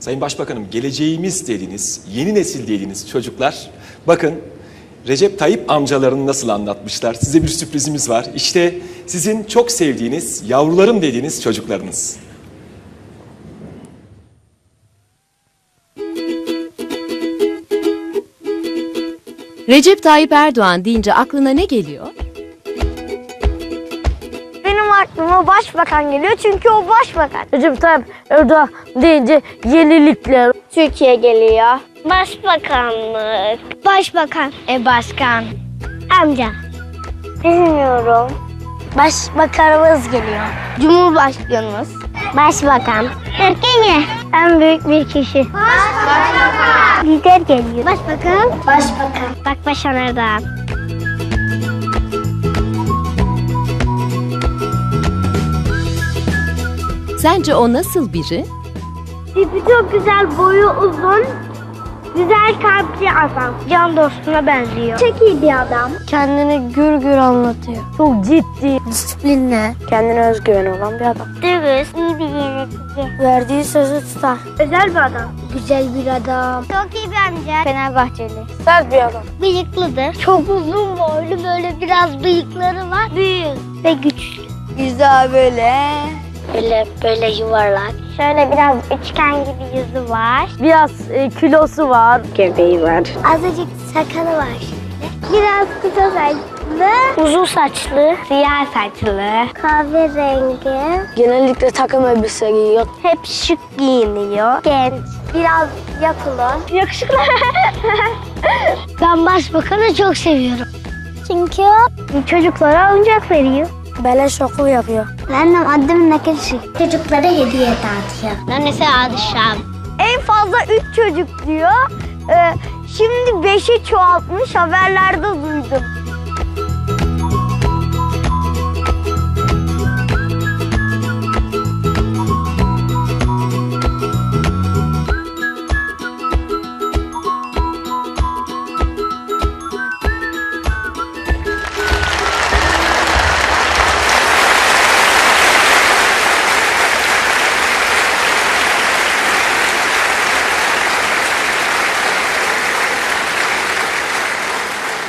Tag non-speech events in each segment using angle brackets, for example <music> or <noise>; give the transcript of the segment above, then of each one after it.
Sayın Başbakanım geleceğimiz dediniz, yeni nesil dediniz çocuklar. Bakın Recep Tayyip amcalarını nasıl anlatmışlar. Size bir sürprizimiz var. İşte sizin çok sevdiğiniz, yavrularım dediğiniz çocuklarınız. Recep Tayyip Erdoğan deyince aklına ne geliyor? Aklıma başbakan geliyor çünkü o başbakan. Recep Tayyip Erdoğan deyince yenilikler. Türkiye geliyor. Başbakanlık. Başbakan. E başkan. Amca. Bilmiyorum. Başbakanımız geliyor. Cumhurbaşkanımız. Başbakan. Türkiye. En büyük bir kişi. Başbakan. Lider geliyor. Başbakan. Başbakan. Bak Başan Erdoğan. Sence o nasıl biri? Tipi çok güzel, boyu uzun, güzel kalpli adam. Can dostuna benziyor. Çok iyi bir adam. Kendini gür gür anlatıyor. Çok ciddi. Disiplinli. Kendine özgüveni olan bir adam. Dürüst, iyi bir yönetici. Verdiği sözü tutar. Özel bir adam. Güzel bir adam. Çok iyi bir amca. Fenerbahçeli. Sert bir adam. Bıyıklıdır. Çok uzun boylu böyle biraz bıyıkları var. Büyük ve güçlü. Güzel böyle. Böyle böyle yuvarlak. Şöyle biraz üçgen gibi yüzü var. Biraz e, kilosu var. Göbeği var. Azıcık sakalı var şöyle. Biraz kısa saçlı. Uzun saçlı. Siyah saçlı. Kahverengi. Genellikle takım elbise giyiyor. Hep şık giyiniyor. Genç. Biraz yapılı. Yakışıklı. <laughs> ben başbakanı çok seviyorum. Çünkü çocuklara oyuncak veriyor. Beleş okul yapıyor. Benim adım Nakışı. Çocuklara hediye dağıtıyor. Ben mesela Adışam. En fazla üç çocuk diyor. Ee, şimdi beşe çoğaltmış haberlerde duydum.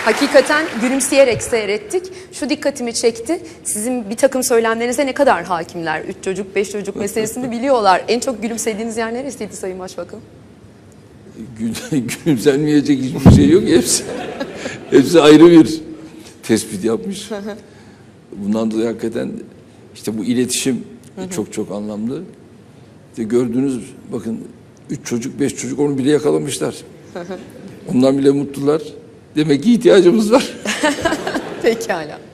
Hakikaten gülümseyerek seyrettik. Şu dikkatimi çekti. Sizin bir takım söylemlerinize ne kadar hakimler? Üç çocuk, beş çocuk meselesini <laughs> biliyorlar. En çok gülümsediğiniz yer neresiydi Sayın Başbakan? Gül- <laughs> gülümsenmeyecek hiçbir şey yok. Hepsi, <laughs> hepsi ayrı bir tespit yapmış. Bundan dolayı hakikaten işte bu iletişim çok çok anlamlı. İşte gördüğünüz bakın üç çocuk, beş çocuk onu bile yakalamışlar. Ondan bile mutlular. Demek ki ihtiyacımız var. <laughs> Pekala.